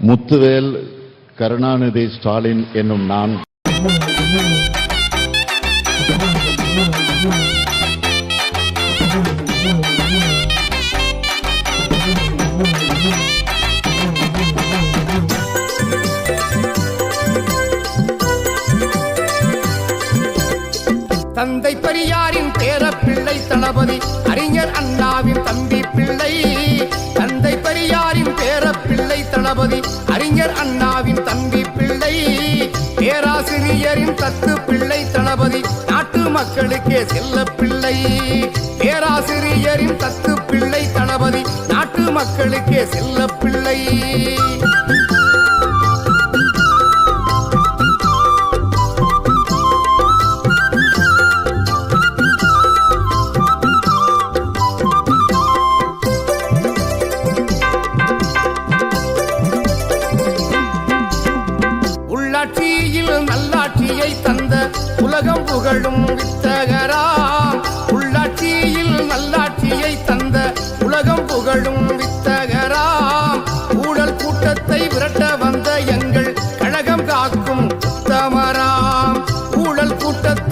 முத்துவேல் கருணாநிதி ஸ்டாலின் என்னும் நான். தந்தை பெரியாரின் பேரப்பிள்ளை தளபதி தளபதி அறிஞர் அண்ணாவின் தம்பி பிள்ளை பேராசிரியரின் தத்து பிள்ளை தளபதி நாட்டு மக்களுக்கே செல்ல பிள்ளை பேராசிரியரின் தத்து பிள்ளை தளபதி நாட்டு மக்களுக்கே செல்ல பிள்ளை. நமக்கு நல்லாட்சியை தந்த உலகம் புகழும் வித்தகரா. உள்ளாட்சியில் நல்லாட்சியை தந்த உலகம் புகழும் வித்தகரா. ஊழல் கூட்டத்தை விரட்ட வந்த எங்கள் கழகம் காக்கும் உத்தமராம் ஊழல் கூட்டத்தை